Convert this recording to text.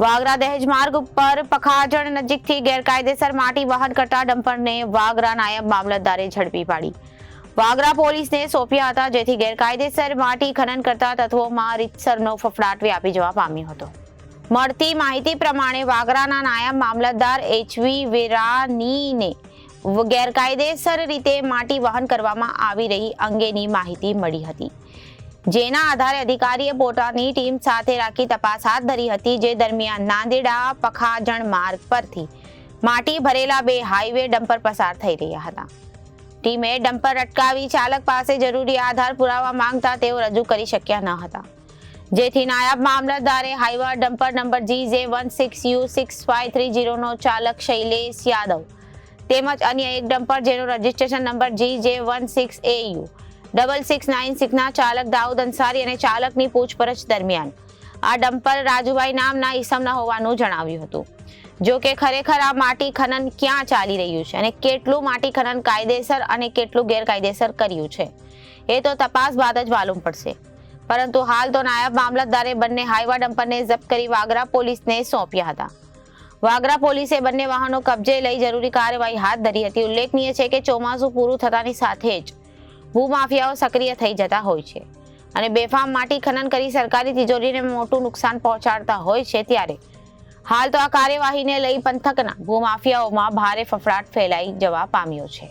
વાગરા દહેજ માર્ગ ઉપર પખાજણ નજીકથી ગેરકાયદેસર માટી વહન કરતા ડમ્પરને વાગરા નાયબ મામલતદારે ઝડપી પાડી. વાગરા પોલીસને સોંપ્યા હતા, જેથી ગેરકાયદેસર માટી ખનન કરતા તત્વોમાં રીતસરનો ફફડાટ વ્યાપી જવા પામ્યો હતો. મળતી માહિતી પ્રમાણે વાગરાના નાયબ મામલતદાર એચવી વેરાનીને ગેરકાયદેસર રીતે માટી વહન કરવામાં આવી રહી અંગેની માહિતી મળી હતી. જેના આધારે અધિકારીએ પોતાની ટીમ સાથે રાખી તપાસ હાથ ધરી હતી, જે દરમિયાન નાંદેડા, પખાજણ માર્ગ પરથી માટી ભરેલા બે હાઈવે ડમ્પર પસાર થઈ રહ્યા હતા. ટીમે ડમ્પર અટકાવી ચાલક પાસે જરૂરી આધાર પુરાવા માંગતા તેઓ રજૂ કરી શક્યા ન હતા. જેથી નાયબ મામલતદારે Hyva dumper number G J one six U six five three જીરોનો ચાલક શૈલેષ યાદવ તેમજ અન્ય એક ડમ્પર જેનો registration number G J one six A U double six nine સિક્સના ચાલક દાઉદ અંસારી અને ચાલકની પૂછપરછ દરમિયાન આ ડમ્પર રાજુભાઈ નામના ઈસમના હોવાનું જણાવ્યું હતું. જો કે ખરેખર આ માટી ખનન ક્યાં ચાલી રહ્યું છે અને કેટલું માટી ખનન કાયદેસર અને કેટલું ગેરકાયદેસર કર્યું છે, એ તો તપાસ બાદ જ માલુમ પડશે. પરંતુ હાલ તો નાયબ મામલતદારે બંને હાઈવા ડમ્પરને જપ્ત કરી વાગરા પોલીસને સોંપ્યા હતા. વાગરા પોલીસે બંને વાહનો કબજે લઈ જરૂરી કાર્યવાહી હાથ ધરી હતી. ઉલ્લેખનીય છે કે ચોમાસું પૂરું થતાની સાથે જ ભૂમાફિયાઓ સક્રિય થઈ જતા હોય છે. અને બેફામ માટી ખનન કરી સરકારી તિજોરીને મોટું નુકસાન પહોંચાડતા હોય છે ત્યારે. હાલ તો આ કાર્યવાહીને લઈ પંથકના ભૂમાફિયાઓમાં ભારે ફફડાટ ફેલાઈ જવા પામ્યો છે.